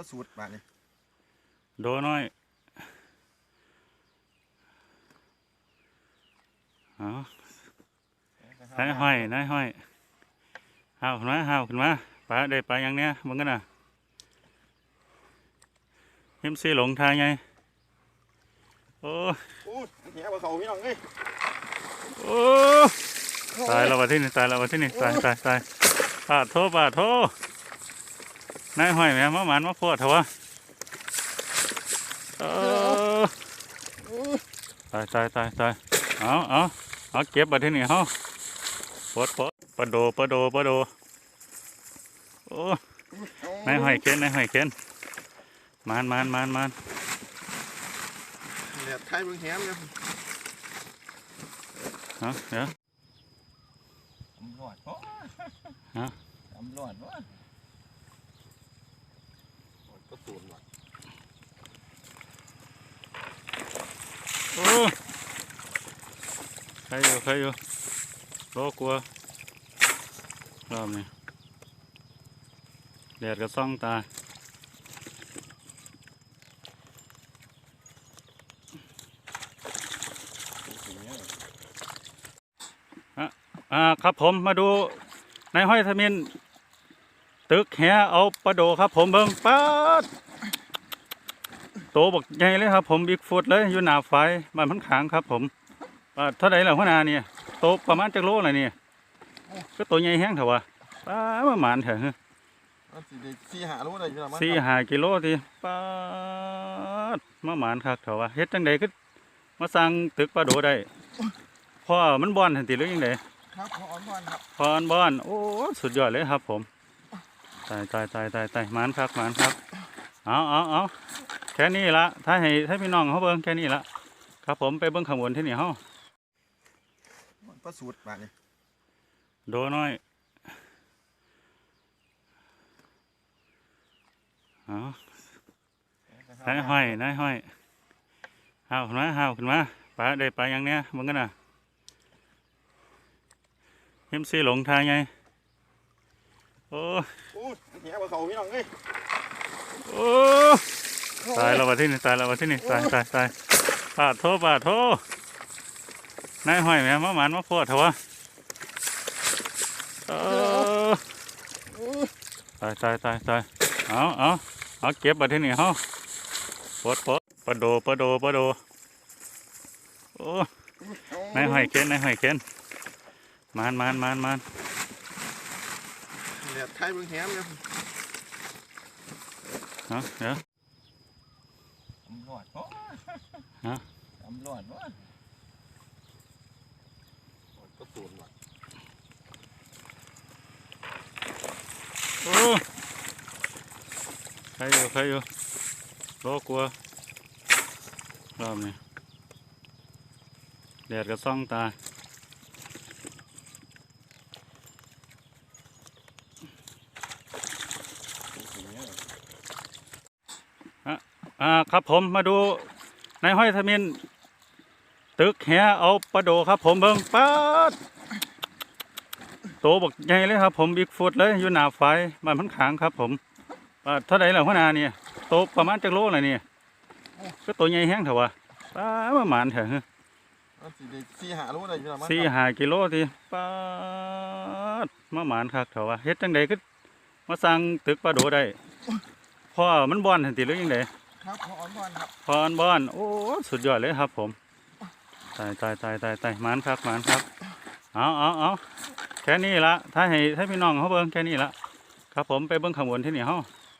ก็สูตรบาดนี่โดน้อยเอานายห้อยนายห้อยห้าวขึ้นมาห้าวขึ้นมาปลาได้ปลาอย่างเนี้ยมึงกันน่ะเห็มซีหลงทางไงโอ้โอ้ยแหบ่เขาพี่น้องเอ้ยโอ้ตายแล้ววะที่นี่ตายแล้ววะที่นี่ตายตายตายปาดโทปาดโท นายห้อยแม่มาหมานมาโพดเถอะวะเออโอ้ยตายตายตายตายเอาเอาเอาเก็บบัดที่นี่เฮาปลดปลดปลาโดปลาโดปลาโดโอ้นายห้อยเข็นนายห้อยเข็นมานมานมานมานแดดไทยเบิ่งแหมอยู่เอาเดี๋ยวตำรวจโอ้ยฮะตำรวจวะ ก็สูตรว่ะโอ้ใครอยู่ใครอยู่โลกลัวรอบนี้แดดก็ส่องตาอ่าครับผมมาดูในห้อยทมิน ตึกแหเอาปลาโดครับผมเบิ้งป๊าดโตบักใหญ่เลยครับผมบิ๊กฟุตเลยอยู่หน้าไฟบ้านพันขางครับ ผมอ่าเท่าไหร่ล่ะหัวหน้าเนี่ยโตประมาณจักโลอะไรเนี่ยก็ตัวใหญ่แห้งเถอะวะป้าประมาณเถอะมันสิได้สี่หารู้ได้อยู่ละมันสี่ห้ากิโลทีป้าดมาหมานคักเถอะวะเฮ็ดจังใดก็มาสร้างตึกปลาโดได้พ่อมันบ่อนทันทีหรือยังไงครับขออ่อนก่อนครับพรบอนโอ้สุดยอดเลยครับผม ตายตายตายตายตายมานครับมานครับเอาเอาเอาแค่นี้ละถ้าให้ถ้าพี่น้องเขาเบิ้งแค่นี้ละครับผมไปเบิ้งข้างบนที่นี่เฮาก็สูตรบาดนี่ยโดน้อยเอานายห้อยนายห้อยห้าขึ้นมาห้าขึ้นมาปลาได้ปลาอย่างเนี้ยมึงกันน่ะเห็มซีหลงทางไงโอ้ เขาพี่น้องเอ้ยโอ้ตายแล้ววะที่นี่ตายแล้ววะที่นี่ตายตายตายปาดโทปาดโทนายห้อยแม่มาหมานมาโพดเถอะวะเออโอ้ยตายตายตายตายเอาเอาเอาเก็บบัดที่นี่เฮาปลดปลดปลาโดปลาโดปลาโดโอ้นายห้อยเข็นนายห้อยเข็นมานมานมานมานแดดไทยเบิ่งแหมอยู่ เอาเดี๋ยวตำรวจโอ้ยฮะตำรวจวะก็สูตรว่ะโอ้ใครอยู่ใครอยู่โลกลัวรอบนี้แดดก็ส่องตา อ่าครับผมมาดูในห้อยทมินตึกแหเอาปลาโดครับผมเบิ้งป๊าดโตบักใหญ่เลยครับผมบิ๊กฟุตเลยอยู่หน้าไฟบ้านพันขางครับ ผมอ่าเท่าไหร่ล่ะหัวหน้าเนี่ยโตประมาณจักโลอะไรเนี่ยก็ตัวใหญ่แห้งเถอะวะป้าประมาณเถอะมันสิได้สี่หารู้ได้อยู่ละมันสี่ห้ากิโลทีป้าดมาหมานคักเถอะวะเฮ็ดจังใดก็มาสร้างตึกปลาโดได้พ่อมันบ่อนทันทีหรือยังไง ครับขออ่อนบอนครับพรบอน โอ้สุดยอดเลยครับ ผมตายตายตายตายตายมันครับมันครับ เอาเอาเอาแค่นี้ละถ้าให้ถ้าพี่น้องเขาเบิ้งแค่นี้ละครับผมไปเบิ้งขบวนที่นี่เฮา